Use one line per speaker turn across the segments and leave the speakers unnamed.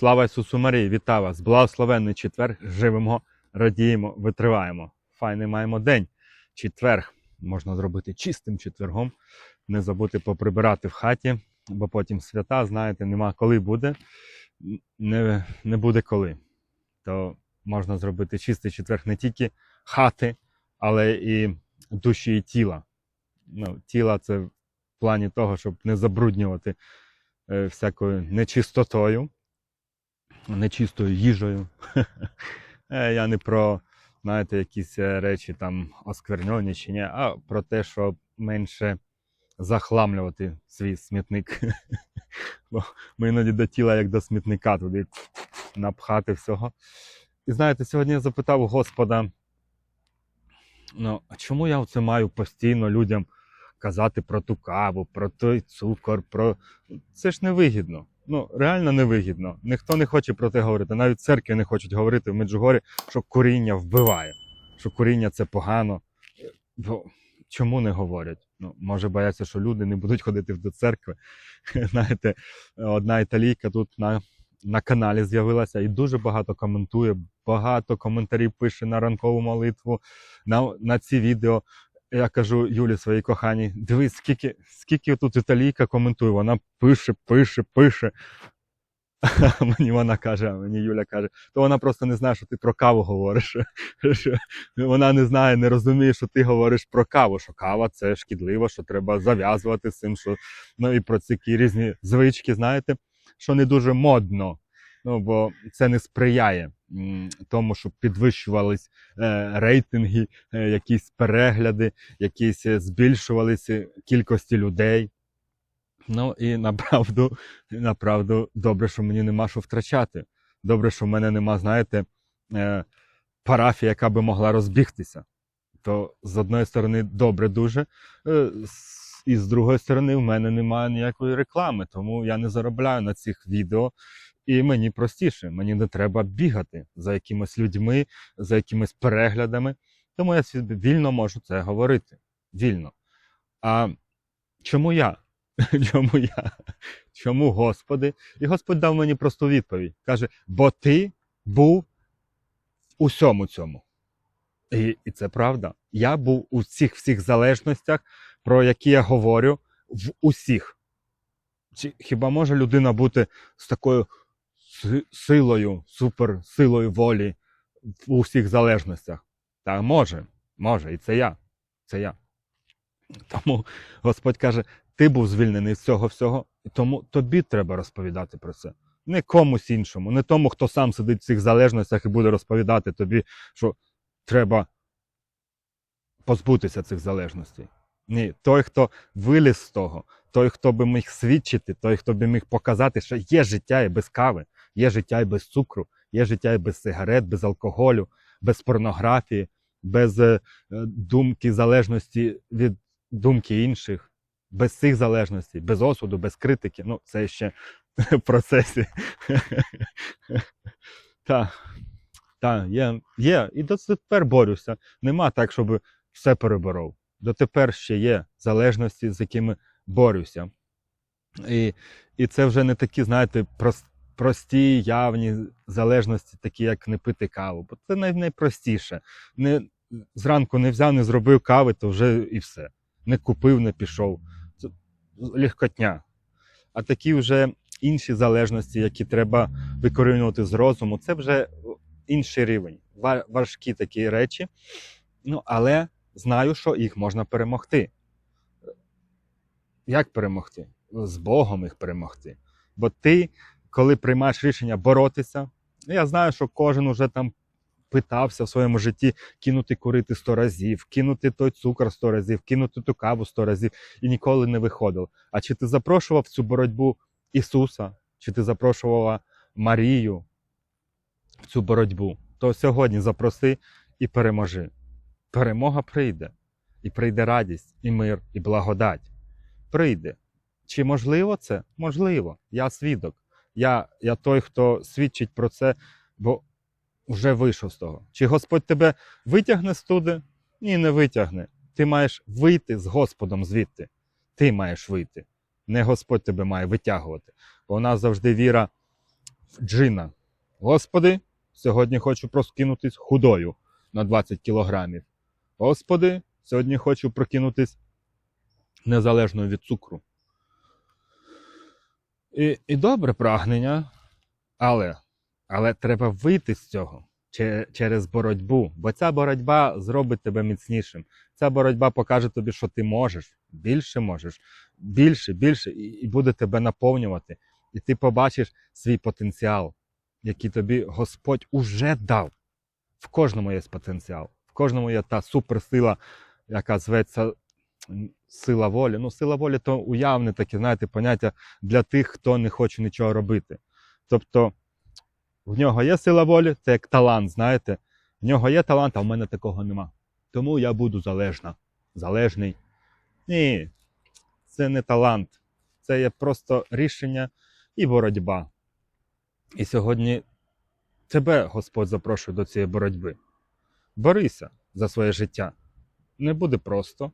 Слава Ісусу Марії, вітаю вас! Благословенний четвер, живемо, радіємо, витриваємо. Файний маємо день. Четверг можна зробити чистим четвергом, не забути поприбирати в хаті, бо потім свята, знаєте, нема коли буде, не, не буде коли. То можна зробити чистий четверг не тільки хати, але і душі і тіла. Ну, тіла це в плані того, щоб не забруднювати е, всякою нечистотою нечистою їжею. Е, Я не про, знаєте, якісь е, речі там осквернені чи ні, а про те, щоб менше захламлювати свій смітник. Бо ми іноді до тіла, як до смітника, туди напхати всього. І знаєте, сьогодні я запитав Господа, ну, а чому я це маю постійно людям казати про ту каву, про той цукор, про. Це ж невигідно. Ну, реально невигідно. Ніхто не хоче про це говорити. Навіть церкви не хочуть говорити в Меджугорі, що куріння вбиває, що куріння це погано. Чому не говорять? Ну, може, бояться, що люди не будуть ходити до церкви. Знаєте, одна італійка тут на, на каналі з'явилася і дуже багато коментує, багато коментарів пише на ранкову молитву, на, на ці відео. Я кажу Юлі своїй коханій, дивись, скільки, скільки тут італійка коментує. Вона пише, пише, пише. Мені вона каже, а мені Юля каже, то вона просто не знає, що ти про каву говориш. Вона не знає, не розуміє, що ти говориш про каву, що кава це шкідливо, що треба зав'язувати з цим, що ну і про ці різні звички, знаєте, що не дуже модно. Ну, бо це не сприяє тому, щоб підвищувались е, рейтинги, е, якісь перегляди, якісь е, збільшувалися кількості людей. Ну і направду, направду, добре, що мені нема що втрачати. Добре, що в мене нема, знаєте, парафії, яка би могла розбігтися. То з одної сторони добре дуже, і з другої сторони, в мене немає ніякої реклами, тому я не заробляю на цих відео. І мені простіше, мені не треба бігати за якимись людьми, за якимись переглядами. Тому я вільно можу це говорити. Вільно. А чому я? Чому я? Чому Господи? І Господь дав мені просту відповідь. Каже: бо ти був у всьому цьому. І, і це правда. Я був у цих всіх залежностях, про які я говорю, в усіх. Чи хіба може людина бути з такою силою, суперсилою волі в усіх залежностях? Та може, може, і це я. Це я. Тому Господь каже: ти був звільнений з цього всього, і тому тобі треба розповідати про це. Не комусь іншому, не тому, хто сам сидить в цих залежностях і буде розповідати тобі, що треба позбутися цих залежностей. Ні, той, хто виліз з того, той, хто би міг свідчити, той, хто би міг показати, що є життя і без кави, є життя і без цукру, є життя і без сигарет, без алкоголю, без порнографії, без е, думки залежності від думки інших, без цих залежностей, без осуду, без критики. Ну, це ще в процесі. Так, так, є, є. І дотепер борюся. Нема так, щоб все переборов. Дотепер ще є залежності, з якими борюся. І, і це вже не такі, знаєте, прос- прості, явні залежності, такі, як не пити каву. Бо це най- найпростіше. Не, зранку не взяв, не зробив кави, то вже і все. Не купив, не пішов. Це легкотня. А такі вже інші залежності, які треба викорінювати з розуму, це вже інший рівень. Важкі такі речі. Ну, але знаю, що їх можна перемогти. Як перемогти? З Богом їх перемогти. Бо ти, коли приймаєш рішення боротися, я знаю, що кожен уже там питався в своєму житті кинути курити сто разів, кинути той цукор сто разів, кинути ту каву сто разів і ніколи не виходив. А чи ти запрошував цю боротьбу Ісуса, чи ти запрошувала Марію в цю боротьбу? То сьогодні запроси і переможи. Перемога прийде, і прийде радість, і мир, і благодать. Прийде. Чи можливо це? Можливо. Я свідок. Я, я той, хто свідчить про це, бо вже вийшов з того. Чи Господь тебе витягне з туди? Ні, не витягне. Ти маєш вийти з Господом звідти. Ти маєш вийти. Не Господь тебе має витягувати. Бо у нас завжди віра в джина. Господи, сьогодні хочу проскинутись худою на 20 кілограмів. Господи, сьогодні хочу прокинутись незалежною від цукру. І, і добре прагнення, але, але треба вийти з цього через боротьбу, бо ця боротьба зробить тебе міцнішим. Ця боротьба покаже тобі, що ти можеш, більше можеш, більше, більше, і, і буде тебе наповнювати. І ти побачиш свій потенціал, який тобі Господь уже дав. В кожному є потенціал, в кожному є та суперсила, яка зветься сила волі. Ну, сила волі то уявне таке, знаєте, поняття для тих, хто не хоче нічого робити. Тобто в нього є сила волі, це як талант, знаєте. В нього є талант, а в мене такого нема. Тому я буду залежна. Залежний. Ні, це не талант. Це є просто рішення і боротьба. І сьогодні тебе Господь запрошує до цієї боротьби. Борися за своє життя. Не буде просто,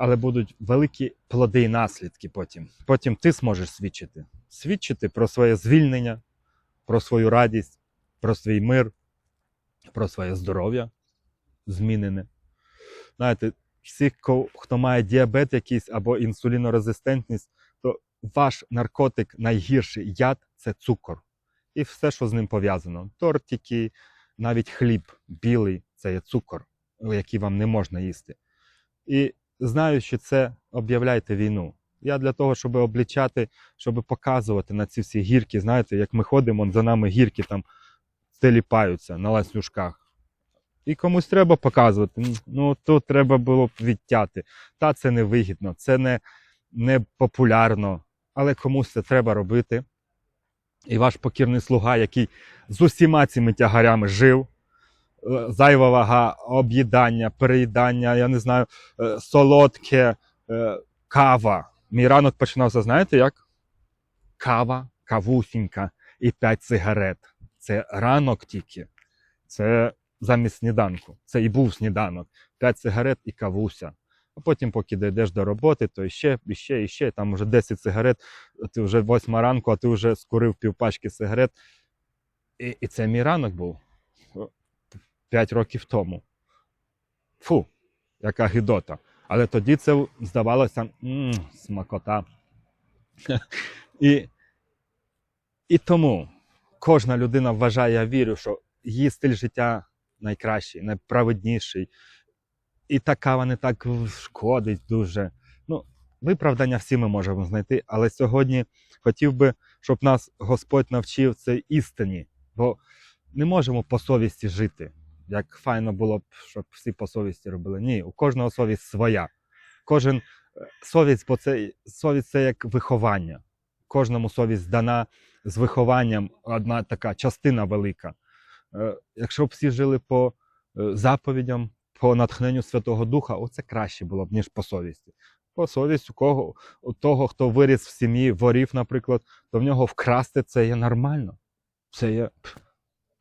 але будуть великі плоди і наслідки потім. Потім ти зможеш свідчити. Свідчити про своє звільнення, про свою радість, про свій мир, про своє здоров'я змінене. Знаєте, всі, хто має діабет якийсь або інсулінорезистентність, то ваш наркотик найгірший яд це цукор. І все, що з ним пов'язано. Тортики, навіть хліб білий це є цукор, який вам не можна їсти. І знаючи це, об'являйте війну. Я для того, щоб облічати, щоб показувати на ці всі гірки, знаєте, як ми ходимо, за нами гірки там теліпаються на ласнюшках. І комусь треба показувати. Ну, тут треба було б відтяти. Та це не вигідно, це не, не популярно, але комусь це треба робити. І ваш покірний слуга, який з усіма цими тягарями жив, зайва вага, об'їдання, переїдання, я не знаю, е, солодке, е, кава. Мій ранок починався, знаєте як? Кава, кавусінька і 5 сигарет. Це ранок тільки. Це замість сніданку. Це і був сніданок. 5 сигарет і кавуся. А потім, поки дійдеш до роботи, то іще, іще, іще, там вже 10 сигарет, ти вже 8 ранку, а ти вже скурив півпачки сигарет. І, і це мій ранок був 5 років тому. Фу, яка гидота. Але тоді це здавалося м, смакота. І, і тому кожна людина вважає, я вірю, що її стиль життя найкращий, найправедніший. І та кава не так шкодить дуже. Ну, виправдання всі ми можемо знайти, але сьогодні хотів би, щоб нас Господь навчив цій істині, бо не можемо по совісті жити. Як файно було б, щоб всі по совісті робили. Ні, у кожного совість своя. Кожен е, совість, бо це совість це як виховання. Кожному совість дана з вихованням одна така частина велика. Е, Якщо б всі жили по е, заповідям, по натхненню Святого Духа, оце краще було б, ніж по совісті. По совість у кого у того, хто виріс в сім'ї ворів, наприклад, то в нього вкрасти це є нормально. Це є.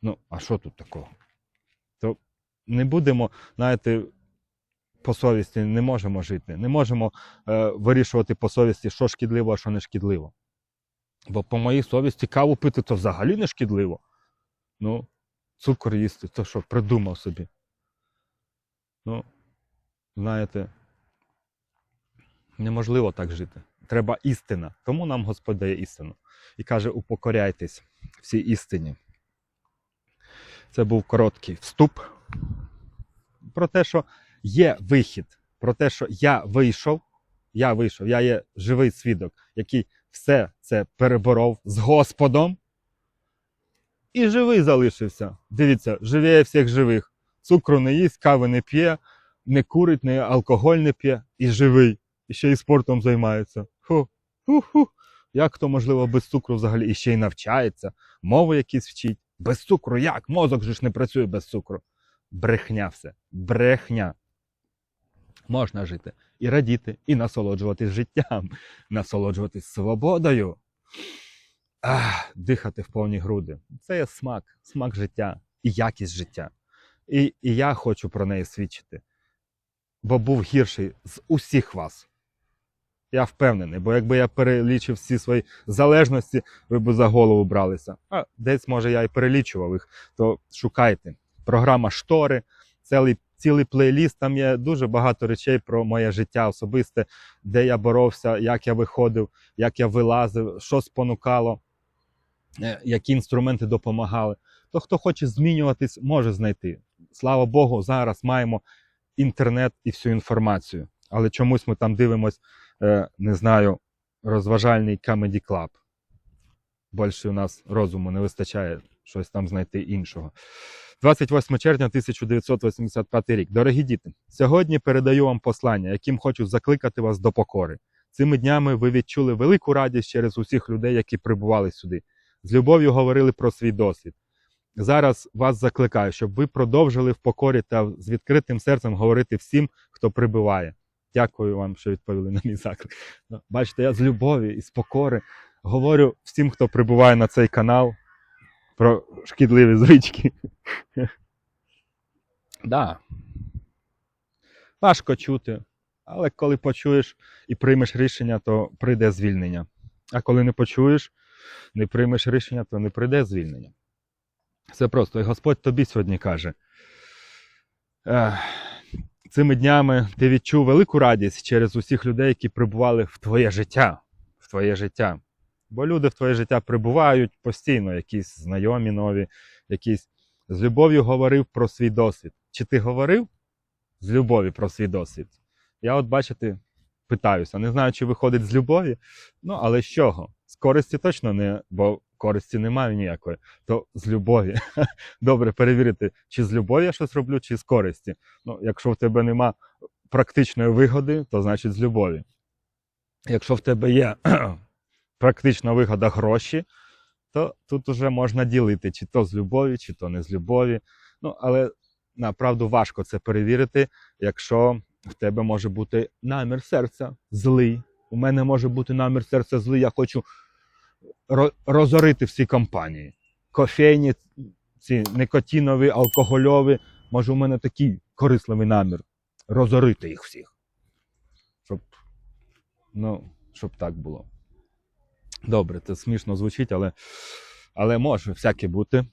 Ну, а що тут такого? Не будемо, знаєте, по совісті не можемо жити. Не можемо е, вирішувати по совісті, що шкідливо, а що не шкідливо. Бо по моїй совісті каву пити то взагалі не шкідливо. Ну, цукор їсти, то що придумав собі. Ну, знаєте, неможливо так жити. Треба істина. Тому нам Господь дає істину. І каже: упокоряйтесь всій істині. Це був короткий вступ про те, що є вихід, про те, що я вийшов, я вийшов, я є живий свідок, який все це переборов з Господом. І живий залишився. Дивіться, живіє всіх живих. Цукру не їсть, кави не п'є, не курить, не алкоголь не п'є і живий. І ще й спортом займається. Фу, ху-ху. Як то можливо без цукру взагалі і ще й навчається, мови якісь вчить. Без цукру як? Мозок же ж не працює без цукру. Брехня все. Брехня. Можна жити і радіти, і насолоджуватись життям, насолоджуватись свободою. Ах, дихати в повні груди. Це є смак, смак життя і якість життя. І, і я хочу про неї свідчити. Бо був гірший з усіх вас. Я впевнений, бо якби я перелічив всі свої залежності, ви б за голову бралися. А десь, може, я і перелічував їх, то шукайте. Програма Штори, цілий, цілий плейліст. Там є дуже багато речей про моє життя особисте, де я боровся, як я виходив, як я вилазив, що спонукало, е, які інструменти допомагали. То хто хоче змінюватись, може знайти. Слава Богу, зараз маємо інтернет і всю інформацію. Але чомусь ми там дивимось, е, не знаю, розважальний Comedy Club. Більше у нас розуму не вистачає щось там знайти іншого. 28 червня 1985 рік. Дорогі діти, сьогодні передаю вам послання, яким хочу закликати вас до покори. Цими днями ви відчули велику радість через усіх людей, які прибували сюди. З любов'ю говорили про свій досвід. Зараз вас закликаю, щоб ви продовжили в покорі та з відкритим серцем говорити всім, хто прибуває. Дякую вам, що відповіли на мій заклик. Бачите, я з любові і з покори говорю всім, хто прибуває на цей канал про шкідливі звички. Да. Важко чути, але коли почуєш і приймеш рішення, то прийде звільнення. А коли не почуєш, не приймеш рішення, то не прийде звільнення. Все просто. І Господь тобі сьогодні каже. Цими днями ти відчув велику радість через усіх людей, які прибували в твоє життя. В твоє життя. Бо люди в твоє життя прибувають постійно, якісь знайомі нові, якісь з любов'ю говорив про свій досвід. Чи ти говорив з любові про свій досвід? Я, от бачите, питаюся, не знаю, чи виходить з любові, ну але з чого? З користі точно не, бо користі немає ніякої, то з любові. Добре перевірити, чи з любові я щось роблю, чи з користі. Ну, якщо в тебе нема практичної вигоди, то значить з любові. Якщо в тебе є практична вигода гроші, то тут уже можна ділити, чи то з любові, чи то не з любові. Ну, але направду важко це перевірити, якщо в тебе може бути намір серця злий. У мене може бути намір серця злий, я хочу розорити всі компанії. Кофейні, ці никотинові, алкогольові. Може, у мене такий корисливий намір розорити їх всіх. Щоб, ну, щоб так було. Добре, це смішно звучить, але, але може всяке бути.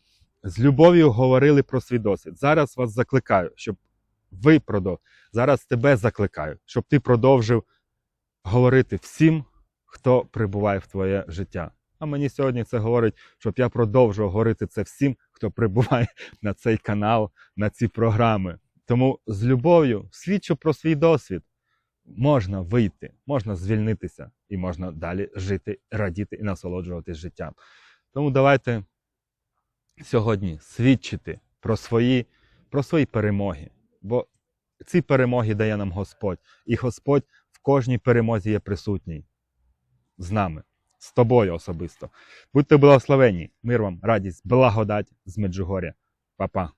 З любов'ю говорили про свій досвід. Зараз вас закликаю, щоб ви продовжили. Зараз тебе закликаю, щоб ти продовжив говорити всім, хто прибуває в твоє життя. А мені сьогодні це говорить, щоб я продовжував говорити це всім, хто прибуває на цей канал, на ці програми. Тому з любов'ю свідчу про свій досвід. Можна вийти, можна звільнитися і можна далі жити, радіти і насолоджуватись життям. Тому давайте сьогодні свідчити про свої, про свої перемоги. Бо ці перемоги дає нам Господь. І Господь в кожній перемозі є присутній з нами, з тобою особисто. Будьте благословені, мир вам, радість, благодать з Меджугоря. Па-па.